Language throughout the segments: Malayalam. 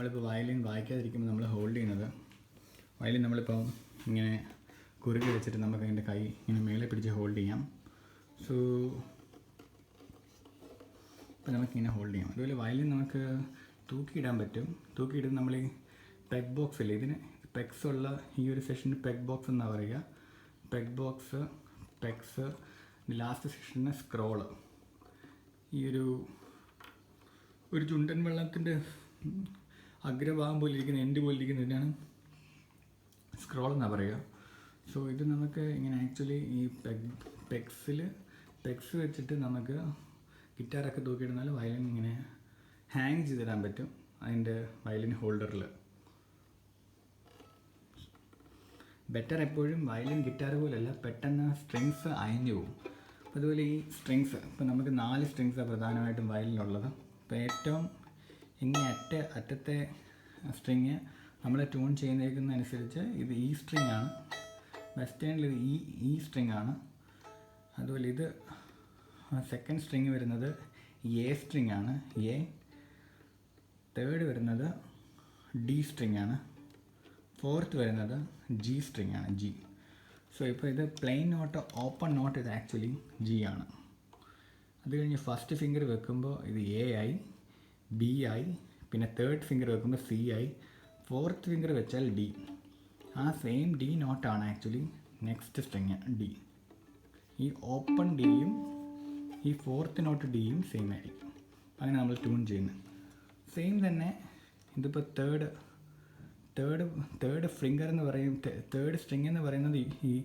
നമ്മളിപ്പോൾ വയലിൻ വായിക്കാതിരിക്കുമ്പോൾ നമ്മൾ ഹോൾഡ് ചെയ്യുന്നത് വയലിൻ നമ്മളിപ്പം ഇങ്ങനെ കുറുകി വെച്ചിട്ട് നമുക്ക് അതിന്റെ കൈ ഇങ്ങനെ മേലെ പിടിച്ച് ഹോൾഡ് ചെയ്യാം. സോ ഇപ്പം നമുക്കിങ്ങനെ ഹോൾഡ് ചെയ്യാം. അതുപോലെ വയലിൻ നമുക്ക് തൂക്കിയിടാൻ പറ്റും. തൂക്കിയിടുന്ന നമ്മൾ ഈ പെഗ് ബോക്സ് ഇല്ലേ? ഇതിന് പെഗ്സ് ഉള്ള ഈ ഒരു സെഷന് പെഗ് ബോക്സ് എന്നാണ് പറയുക. പെഗ് ബോക്സ് പെഗ്സ് ലാസ്റ്റ് സെഷന് സ്ക്രോൾ ഈ ഒരു ഒരു ചുണ്ടൻ വെള്ളത്തിന്റെ അഗ്രഭാഗം പോലെ ഇരിക്കുന്ന എൻഡ് പോലെ ഇരിക്കുന്ന ഇതിനാണ് സ്ക്രോൾ എന്നാണ് പറയുക. സോ ഇത് നമുക്ക് ഇങ്ങനെ ആക്ച്വലി ഈ പെഗ് പെക്സിൽ പെഗ്സ് വെച്ചിട്ട് നമുക്ക് ഗിറ്റാറൊക്കെ തൂക്കിയിടുന്നാൽ വയലിൻ ഇങ്ങനെ ഹാങ് ചെയ്തിടാൻ പറ്റും അതിന്റെ വയലിൻ ഹോൾഡറിൽ ബെറ്റർ എപ്പോഴും വയലിൻ ഗിറ്റാർ പോലെയല്ല പെട്ടെന്ന് സ്ട്രിങ്സ് അയഞ്ഞു പോകും. അതുപോലെ ഈ സ്ട്രിങ്സ് ഇപ്പോൾ നമുക്ക് നാല് സ്ട്രിങ്സാണ് പ്രധാനമായിട്ടും വയലിനുള്ളത് അപ്പോൾ ഏറ്റവും ഇങ്ങേ അറ്റ അറ്റത്തെ സ്ട്രിങ് നമ്മൾ ട്യൂൺ ചെയ്യുന്നതിനനുസരിച്ച് ഇത് ഈ സ്ട്രിങ് ആണ്. വെസ്റ്റേണിൽ ഇത് ഈ ഈ സ്ട്രിങ് ആണ്. അതുപോലെ ഇത് സെക്കൻഡ് സ്ട്രിങ് വരുന്നത് എ സ്ട്രിങ് ആണ്. എ തേർഡ് വരുന്നത് ഡി സ്ട്രിങ് ആണ്. ഫോർത്ത് വരുന്നത് ജി സ്ട്രിങ് ആണ് ജി സോ ഇപ്പോൾ ഇത് പ്ലെയിൻ നോട്ട് ഓപ്പൺ നോട്ട് ഇത് ആക്ച്വലി ജി ആണ്. അത് കഴിഞ്ഞ് ഫസ്റ്റ് ഫിംഗർ വെക്കുമ്പോൾ ഇത് എ ആയി. ബി ആയി പിന്നെ തേർഡ് ഫിംഗർ വെക്കുമ്പോൾ സി ആയി ഫോർത്ത് ഫിംഗർ വെച്ചാൽ ഡി ആ സെയിം ഡി നോട്ടാണ് ആക്ച്വലി നെക്സ്റ്റ് സ്ട്രിങ് ഡി ഈ ഓപ്പൺ ഡിയും ഈ ഫോർത്ത് നോട്ട് ഡിയും സെയിം ആയിരിക്കും. അങ്ങനെ നമ്മൾ ട്യൂൺ ചെയ്യുന്നത് സെയിം തന്നെ ഇതിപ്പോൾ തേർഡ് തേർഡ് തേർഡ് ഫിംഗർ എന്ന് പറയും തേർഡ് സ്ട്രിങ് എന്ന് പറയുന്നത് ഈ-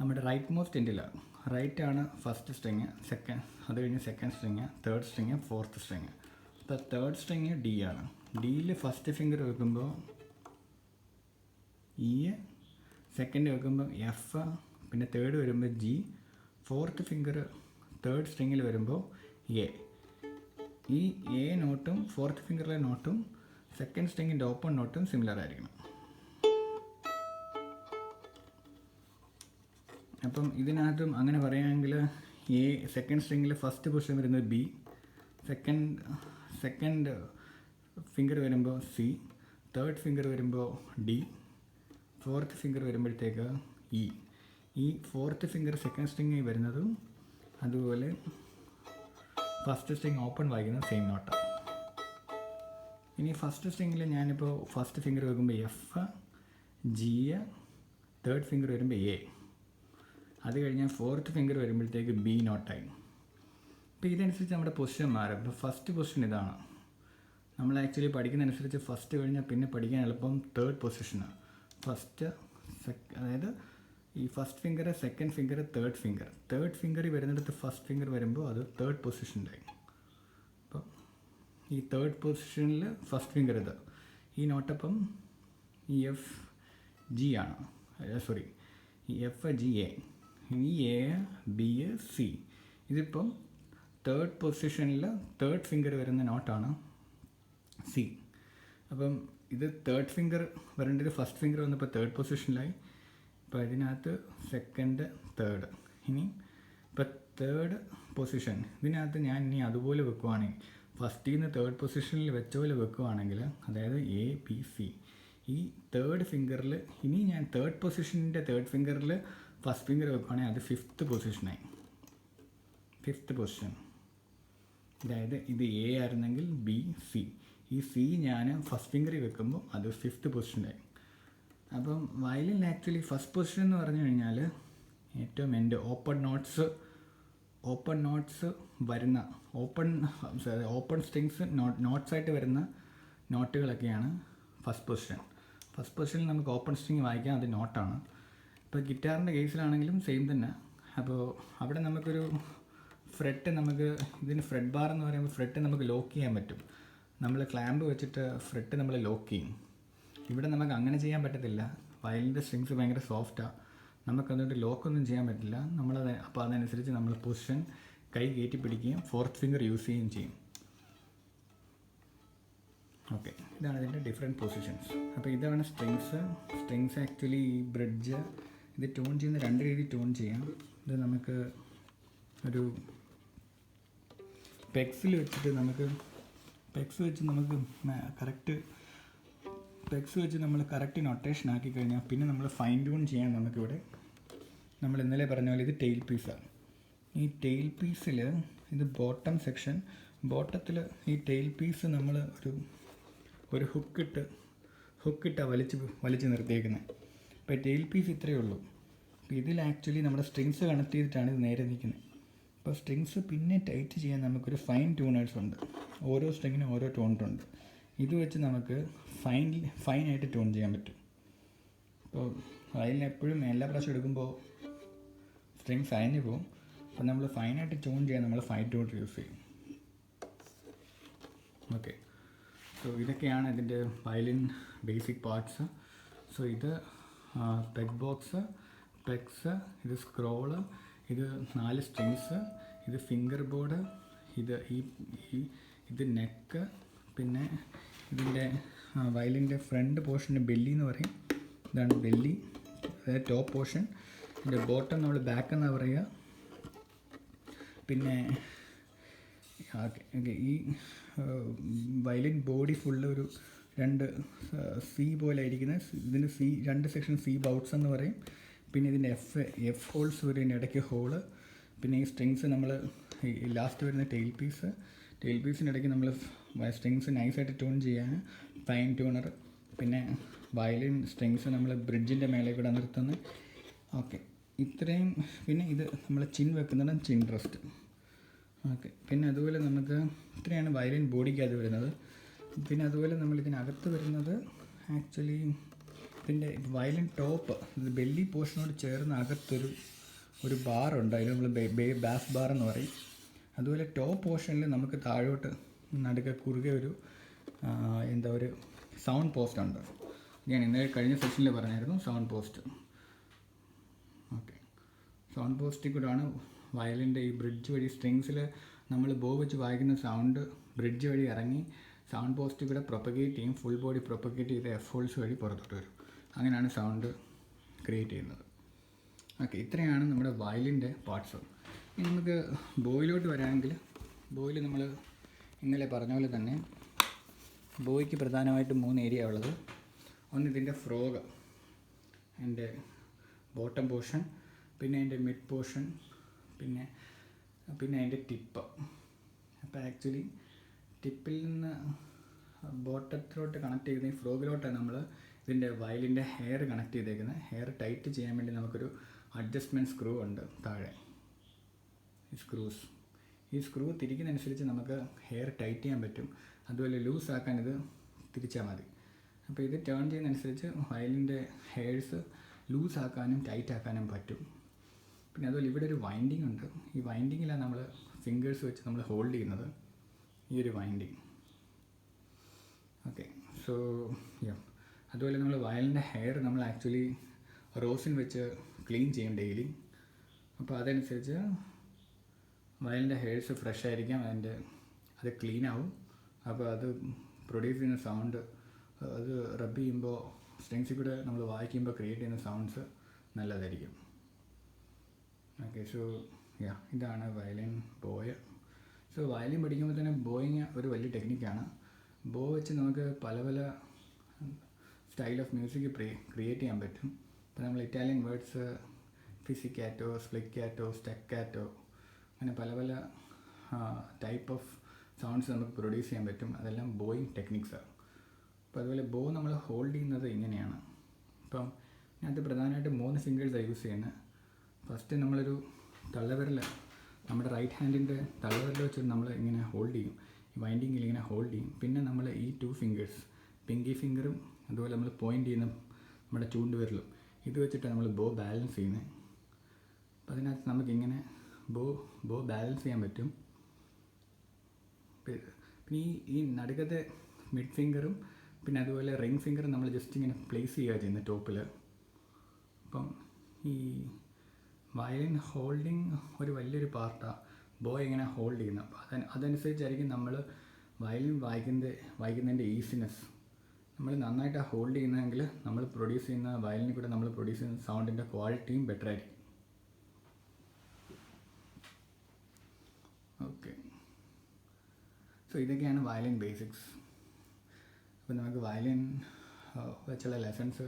നമ്മുടെ റൈറ്റ് മോസ്റ്റ് എൻഡിലാണ് റൈറ്റ് ആണ് ഫസ്റ്റ് സ്ട്രിങ് സെക്കൻഡ് അത് കഴിഞ്ഞ് second string third string fourth string അപ്പോൾ തേർഡ് സ്ട്രിങ് ഡി ആണ്. ഡിയിൽ ഫസ്റ്റ് ഫിംഗർ വെക്കുമ്പോൾ ഇ സെക്കൻഡ് വെക്കുമ്പോൾ എഫ് പിന്നെ തേർഡ് വരുമ്പോൾ ജി ഫോർത്ത് ഫിംഗർ തേർഡ് സ്ട്രിങ്ങിൽ വരുമ്പോൾ എ ഈ എ നോട്ടും ഫോർത്ത് ഫിംഗറിലെ നോട്ടും സെക്കൻഡ് സ്ട്രിങ്ങിന്റെ ഓപ്പൺ നോട്ടും സിമിലർ ആയിരിക്കണം. അപ്പം ഇതിനകത്തും അങ്ങനെ പറയുകയാണെങ്കിൽ എ സെക്കൻഡ് സ്ട്രിങ്ങിൽ ഫസ്റ്റ് പൊസിഷൻ വരുന്നത് ബി സെക്കൻഡ് സെക്കൻഡ് ഫിംഗർ വരുമ്പോൾ സി തേർഡ് ഫിംഗർ വരുമ്പോൾ ഡി ഫോർത്ത് ഫിംഗർ വരുമ്പോഴത്തേക്ക് ഇ ഈ ഫോർത്ത് ഫിംഗർ സെക്കൻഡ് സ്ട്രിങ് വരുന്നതും അതുപോലെ ഫസ്റ്റ് സ്ട്രിങ് ഓപ്പൺ വായിക്കുന്നത് സെയിം നോട്ടാണ് ഇനി ഫസ്റ്റ് സ്ട്രിങ്ങിൽ ഞാനിപ്പോൾ ഫസ്റ്റ് ഫിംഗർ വെക്കുമ്പോൾ എഫ് ജി തേർഡ് ഫിംഗർ വരുമ്പോൾ എ അത് കഴിഞ്ഞാൽ ഫോർത്ത് ഫിംഗർ വരുമ്പോഴത്തേക്ക് ബി നോട്ടായി അപ്പോൾ ഇതനുസരിച്ച് നമ്മുടെ പൊസിഷൻ മാറും. ഇപ്പോൾ ഫസ്റ്റ് പൊസിഷൻ ഇതാണ്. നമ്മൾ ആക്ച്വലി പഠിക്കുന്നതനുസരിച്ച് ഫസ്റ്റ് കഴിഞ്ഞാൽ പിന്നെ പഠിക്കാൻ എളുപ്പം തേർഡ് പൊസിഷനാണ് ഫസ്റ്റ് സെക് അതായത് ഈ first finger second finger third finger third ഫിംഗറിൽ വരുന്നിടത്ത് ഫസ്റ്റ് ഫിംഗർ വരുമ്പോൾ അത് തേർഡ് പൊസിഷനിലായി അപ്പം ഈ തേർഡ് പൊസിഷനിൽ ഫസ്റ്റ് ഫിംഗർ ഇത്. ഈ നോട്ടപ്പം ഈ എഫ് ജി ആണ്. സോറി ഈ എഫ് ജി എ ഈ എ ബി എ സി ഇതിപ്പം തേർഡ് പൊസിഷനിൽ തേർഡ് ഫിംഗർ വരുന്ന നോട്ടാണ് സി അപ്പം ഇത് തേർഡ് ഫിംഗർ വരേണ്ടത് ഫസ്റ്റ് ഫിംഗർ വന്നപ്പോൾ തേർഡ് പൊസിഷനിലായി അപ്പോൾ ഇതിനകത്ത് സെക്കൻഡ് തേർഡ് ഇനി ഇപ്പോൾ തേർഡ് പൊസിഷൻ ഇതിനകത്ത് ഞാൻ ഇനി അതുപോലെ വെക്കുവാണെങ്കിൽ ഫസ്റ്റിൽ നിന്ന് തേർഡ് പൊസിഷനിൽ വെച്ച പോലെ വെക്കുവാണെങ്കിൽ അതായത് എ ബി സി ഈ തേർഡ് ഫിംഗറിൽ ഇനി ഞാൻ തേർഡ് പൊസിഷനിന്റെ തേർഡ് ഫിംഗറിൽ ഫസ്റ്റ് ഫിംഗർ വെക്കുവാണെങ്കിൽ അത് ഫിഫ്ത്ത് പൊസിഷനായി ഫിഫ്ത്ത് പൊസിഷൻ അതായത് ഇത് എ ആയിരുന്നെങ്കിൽ ബി സി ഈ സി ഞാൻ ഫസ്റ്റ് ഫിംഗറിൽ വെക്കുമ്പോൾ അത് ഫിഫ്ത്ത് പൊസിഷനായി അപ്പം വയലിൻ ആക്ച്വലി ഫസ്റ്റ് പൊസിഷൻ എന്ന് പറഞ്ഞു കഴിഞ്ഞാൽ ഏറ്റവും എന്റെ ഓപ്പൺ നോട്ട്സ് ഓപ്പൺ നോട്ട്സ് വരുന്ന open open strings note notes ആയിട്ട് വരുന്ന നോട്ടുകളൊക്കെയാണ് ഫസ്റ്റ് പൊസിഷൻ ഫസ്റ്റ് പൊസിഷനിൽ നമുക്ക് ഓപ്പൺ സ്ട്രിങ് വായിക്കാം അത് നോട്ടാണ് ഇപ്പോൾ ഗിറ്റാറിന്റെ കേസിലാണെങ്കിലും സെയിം തന്നെ. അപ്പോൾ അവിടെ നമുക്കൊരു ഫ്രെട്ട് നമുക്ക് ഇതിന് ഫ്രെഡ് ബാർ എന്ന് പറയുമ്പോൾ ഫ്രെട്ട് നമുക്ക് ലോക്ക് ചെയ്യാൻ പറ്റും. നമ്മൾ ക്ലാമ്പ് വെച്ചിട്ട് ഫ്രെട്ട് നമ്മൾ ലോക്ക് ചെയ്യും. ഇവിടെ നമുക്ക് അങ്ങനെ ചെയ്യാൻ പറ്റത്തില്ല. വയലിന്റെ സ്ട്രിങ്സ് ഭയങ്കര സോഫ്റ്റാണ് നമുക്ക് അതുകൊണ്ട് ലോക്കൊന്നും ചെയ്യാൻ പറ്റില്ല. നമ്മളത് അപ്പോൾ അതനുസരിച്ച് നമ്മൾ പൊസിഷൻ കൈ കയറ്റി പിടിക്കുകയും ഫോർത്ത് ഫിംഗർ യൂസ് ചെയ്യുകയും ചെയ്യും. ഓക്കെ ഇതാണ് ഇതിന്റെ ഡിഫറെന്റ് പൊസിഷൻസ് അപ്പോൾ ഇതാണ് സ്ട്രിങ്സ് സ്ട്രിങ്സ് ആക്ച്വലി ഈ ബ്രിഡ്ജ് ഇത് ട്യൂൺ ചെയ്യുന്ന രണ്ട് രീതി ട്യൂൺ ചെയ്യാം. ഇത് നമുക്ക് ഒരു പെക്സിൽ വെച്ചിട്ട് നമുക്ക് പെക്സ് വെച്ച് നമുക്ക് കറക്റ്റ് പെക്സ് വെച്ച് നമ്മൾ കറക്റ്റ് നൊട്ടേഷൻ ആക്കി കഴിഞ്ഞാൽ പിന്നെ നമ്മൾ ഫൈൻ ട്യൂൺ ചെയ്യാൻ നമുക്കിവിടെ നമ്മൾ ഇന്നലെ പറഞ്ഞ പോലെ ഇത് ടെയിൽ പീസാണ് ഈ ടെയിൽ പീസിൽ ഇത് ബോട്ടം സെക്ഷൻ ബോട്ടത്തിൽ ഈ ടെയിൽ പീസ് നമ്മൾ ഒരു ഒരു ഹുക്കിട്ട് ഹുക്കിട്ട് വലിച്ച് വലിച്ച് നിർത്തിയേക്കുന്നത് അപ്പോൾ ടെയിൽ പീസ് ഇത്രയേ ഉള്ളൂ. അപ്പോൾ ഇതിൽ ആക്ച്വലി നമ്മുടെ സ്ട്രിങ്സ് കണക്ട് ചെയ്തിട്ടാണ് ഇത് നേരെ നിൽക്കുന്നത് അപ്പോൾ സ്ട്രിങ്സ് പിന്നെ ടൈറ്റ് ചെയ്യാൻ നമുക്കൊരു ഫൈൻ ട്യൂണേഴ്സ് ഉണ്ട്. ഓരോ സ്ട്രിങ്ങിനും ഓരോ ടോണിട്ടുണ്ട് ഇത് വെച്ച് നമുക്ക് ഫൈൻ ഫൈനായിട്ട് ട്യൂൺ ചെയ്യാൻ പറ്റും. ഇപ്പോൾ വയലിന് എപ്പോഴും എല്ലാ പ്രാവശ്യം എടുക്കുമ്പോൾ സ്ട്രിങ്സ് അയഞ്ഞു പോകും അപ്പോൾ നമ്മൾ ഫൈനായിട്ട് ട്യൂൺ ചെയ്യാൻ നമ്മൾ ഫൈൻ ട്യൂൺ യൂസ് ചെയ്യും. ഓക്കെ സോ ഇതൊക്കെയാണ് ഇതിന്റെ വയലിൻ ബേസിക് പാർട്സ് സോ ഇത് പെഗ് ബോക്സ് പെഗ്സ് ഇത് സ്ക്രോൾ ഇത് നാല് സ്ട്രിങ്സ് ഇത് ഫിംഗർ ബോർഡ് ഇത് ഈ ഇത് നെക്ക് പിന്നെ ഇതിന്റെ വയലിന്റെ ഫ്രണ്ട് പോർഷന് ബെല്ലി എന്ന് പറയും. ഇതാണ് ബെല്ലി അതായത് ടോപ്പ് പോർഷൻ ഇതിന്റെ ബോട്ടം നമ്മൾ ബാക്ക് എന്നാണ് പറയുക. പിന്നെ ഓക്കെ ഈ വയലിൻ ബോഡി ഫുള്ള് ഒരു രണ്ട് സി പോലെ ഇരിക്കുന്ന ഇതിന് സി രണ്ട് സെക്ഷൻ സി ബൗട്ട്സ് എന്ന് പറയും. പിന്നെ ഇതിന്റെ എഫ് എഫ് ഹോൾസ് വരും ഇടയ്ക്ക് ഹോൾ പിന്നെ ഈ സ്ട്രിങ്സ് നമ്മൾ ലാസ്റ്റ് വരുന്ന ടെയിൽ പീസ് ടെയിൽ പീസിനിടയ്ക്ക് നമ്മൾ സ്ട്രിങ്സ് നൈസായിട്ട് ട്യൂൺ ചെയ്യാൻ ഫൈൻ ട്യൂണർ പിന്നെ വയലിൻ സ്ട്രിങ്സ് നമ്മൾ ബ്രിഡ്ജിന്റെ മേലെ കൂടെ നിർത്തുന്നത് ഓക്കെ ഇത്രയും പിന്നെ ഇത് നമ്മൾ ചിൻ വെക്കുന്നതാണ് ചിൻ റെസ്റ്റ് ഓക്കെ പിന്നെ അതുപോലെ നമുക്ക് ഇത്രയാണ് വയലിൻ ബോഡിക്കകത്ത് വരുന്നത്. പിന്നെ അതുപോലെ നമ്മൾ ഇതിനകത്ത് വരുന്നത് ആക്ച്വലി ഇതിന്റെ വയലിൻ ടോപ്പ് ബെല്ലി പോർഷനോട് ചേർന്ന് അകത്തൊരു ഒരു ബാറുണ്ട് അതിന് നമ്മൾ ബേ ബാസ് ബാർ എന്ന് പറയും. അതുപോലെ ടോപ്പ് പോർഷനിൽ നമുക്ക് താഴോട്ട് നടുക്ക് കുറുകെ ഒരു എന്താ ഒരു സൗണ്ട് പോസ്റ്റ് ഉണ്ട്. ഞാൻ ഇന്നലെ കഴിഞ്ഞ സെഷനിൽ പറഞ്ഞായിരുന്നു സൗണ്ട് പോസ്റ്റ് ഓക്കെ സൗണ്ട് പോസ്റ്റിൽ കൂടാണ് വയലിന്റെ ഈ ബ്രിഡ്ജ് വഴി സ്ട്രിങ്സിൽ നമ്മൾ ബോ വെച്ച് വായിക്കുന്ന സൗണ്ട് ബ്രിഡ്ജ് വഴി ഇറങ്ങി സൗണ്ട് പോസ്റ്റ് കൂടെ പ്രൊപ്പഗേറ്റ് ചെയ്യും ഫുൾ ബോഡി പ്രൊപ്പഗേറ്റ് ചെയ്ത് എഫോൾസ് വഴി പുറത്തോട്ട് വരും. അങ്ങനെയാണ് സൗണ്ട് ക്രിയേറ്റ് ചെയ്യുന്നത്. ഓക്കെ ഇത്രയാണ് നമ്മുടെ വയലിന്റെ പാർട്സ് ഇനി നമുക്ക് ബോയിലോട്ട് വരാമെങ്കിൽ ബോയിൽ നമ്മൾ ഇന്നലെ പറഞ്ഞ പോലെ തന്നെ ബോയ്ക്ക് പ്രധാനമായിട്ട് മൂന്ന് ഏരിയ ഉള്ളത്. ഒന്ന് ഇതിന്റെ ഫ്രോഗ് എന്റെ ബോട്ടം പോർഷൻ പിന്നെ എന്റെ മിഡ് പോർഷൻ പിന്നെ പിന്നെ അതിന്റെ ടിപ്പ് അപ്പോൾ ആക്ച്വലി ടിപ്പിൽ നിന്ന് ബോട്ടത്തിലോട്ട് കണക്ട് ചെയ്ത് ഫ്രോഗിലോട്ടാണ് നമ്മൾ ഇതിന്റെ വയലിന്റെ ഹെയർ കണക്ട് ചെയ്തേക്കുന്നത് ഹെയർ ടൈറ്റ് ചെയ്യാൻ വേണ്ടി നമുക്കൊരു അഡ്ജസ്റ്റ്മെന്റ് സ്ക്രൂ ഉണ്ട് താഴെ. ഈ സ്ക്രൂസ് ഈ സ്ക്രൂ തിരിക്കുന്നതനുസരിച്ച് നമുക്ക് ഹെയർ ടൈറ്റ് ചെയ്യാൻ പറ്റും. അതുപോലെ ലൂസ് ആക്കാൻ ഇത് തിരിച്ചാൽ മതി. അപ്പോൾ ഇത് ടേൺ ചെയ്യുന്നതനുസരിച്ച് വയലിന്റെ ഹെയർസ് ലൂസ് ആക്കാനും ടൈറ്റ് ആക്കാനും പറ്റും. പിന്നെ അതുപോലെ ഇവിടെ ഒരു വൈൻഡിങ് ഉണ്ട്. ഈ വൈൻഡിങ്ങിലാണ് നമ്മൾ ഫിംഗേഴ്സ് വെച്ച് നമ്മൾ ഹോൾഡ് ചെയ്യുന്നത്. ഈ ഒരു വൈൻഡിങ് ഓക്കെ സോ യാ അതുപോലെ നമ്മൾ വയലിന്റെ ഹെയർ നമ്മൾ ആക്ച്വലി റോസിൻ വെച്ച് ക്ലീൻ ചെയ്യും ഡെയിലി അപ്പോൾ അതനുസരിച്ച് വയലിന്റെ ഹെയർസ് ഫ്രഷ് ആയിരിക്കാം അതിന്റെ അത് ക്ലീൻ ആവും. അപ്പോൾ അത് പ്രൊഡ്യൂസ് ചെയ്യുന്ന സൗണ്ട് അത് റബ്ബ് ചെയ്യുമ്പോൾ സ്ട്രിങ്സിൽ കൂടെ നമ്മൾ വായിക്കുമ്പോൾ ക്രിയേറ്റ് ചെയ്യുന്ന സൗണ്ട്സ് നല്ലതായിരിക്കും. ഓക്കെ സോ യാ ഇതാണ് വയലിൻ ബോയ് സോ വയലിൻ പഠിക്കുമ്പോൾ തന്നെ ബോയിങ് ഒരു വലിയ ടെക്നിക്കാണ് ബോ വെച്ച് നമുക്ക് പല പല സ്റ്റൈൽ ഓഫ് മ്യൂസിക് ക്രിയേറ്റ് ചെയ്യാൻ പറ്റും. ഇപ്പോൾ നമ്മൾ ഇറ്റാലിയൻ വേർഡ്സ് ഫിസിക്കാറ്റോ സ്പ്ലിക്കാറ്റോ സ്റ്റെക്കാറ്റോ അങ്ങനെ പല പല ടൈപ്പ് ഓഫ് സൗണ്ട്സ് നമുക്ക് പ്രൊഡ്യൂസ് ചെയ്യാൻ പറ്റും. അതെല്ലാം ബോയിങ് ടെക്നിക്സാണ് അപ്പോൾ അതുപോലെ ബോ നമ്മൾ ഹോൾഡ് ചെയ്യുന്നത് ഇങ്ങനെയാണ്. ഇപ്പം ഇതിനകത്ത് പ്രധാനമായിട്ട് മൂന്ന് ഫിംഗേഴ്സാണ് യൂസ് ചെയ്യുന്നത്. ഫസ്റ്റ് നമ്മളൊരു തള്ളവിരൽ നമ്മുടെ റൈറ്റ് ഹാൻഡിന്റെ തള്ളവിരൽ വെച്ചിട്ട് നമ്മൾ ഇങ്ങനെ ഹോൾഡ് ചെയ്യും. വൈൻഡിങ്ങിൽ ഇങ്ങനെ ഹോൾഡ് ചെയ്യും. പിന്നെ നമ്മൾ ഈ ടു ഫിംഗേഴ്സ് പിങ്കി ഫിംഗറും അതുപോലെ നമ്മൾ പോയിന്റ് ചെയ്യുന്ന നമ്മുടെ ചൂണ്ടുവിരലും ഇത് വെച്ചിട്ടാണ് നമ്മൾ ബോ ബാലൻസ് ചെയ്യുന്നത്. അപ്പം അതിനകത്ത് നമുക്കിങ്ങനെ ബോ ബോ ബാലൻസ് ചെയ്യാൻ പറ്റും. പിന്നെ ഈ ഈ നടുക്കത്തെ മിഡ് ഫിംഗറും പിന്നെ അതുപോലെ റിംഗ് ഫിംഗറും നമ്മൾ ജസ്റ്റ് ഇങ്ങനെ പ്ലേസ് ചെയ്യുക ചെയ്യുന്നത് ടോപ്പിൽ അപ്പം ഈ വയലിൻ ഹോൾഡിങ് ഒരു വലിയൊരു പാർട്ടാണ് ബോ ഇങ്ങനെ ഹോൾഡ് ചെയ്യുന്നത്. അപ്പം അതനുസരിച്ചായിരിക്കും നമ്മൾ വയലിൻ വായിക്കുന്നത് വായിക്കുന്നതിന്റെ ഈസിനെസ് നമ്മൾ നന്നായിട്ട് ഹോൾഡ് ചെയ്യുന്നതെങ്കിൽ നമ്മൾ പ്രൊഡ്യൂസ് ചെയ്യുന്ന വയലിനിൽ കൂടെ നമ്മൾ പ്രൊഡ്യൂസ് ചെയ്യുന്ന സൗണ്ടിന്റെ ക്വാളിറ്റിയും ബെറ്റർ ആയിരിക്കും. ഓക്കെ സോ ഇതൊക്കെയാണ് വയലിൻ ബേസിക്സ് അപ്പോൾ നമുക്ക് വയലിൻ വെച്ചുള്ള ലെസൺസ്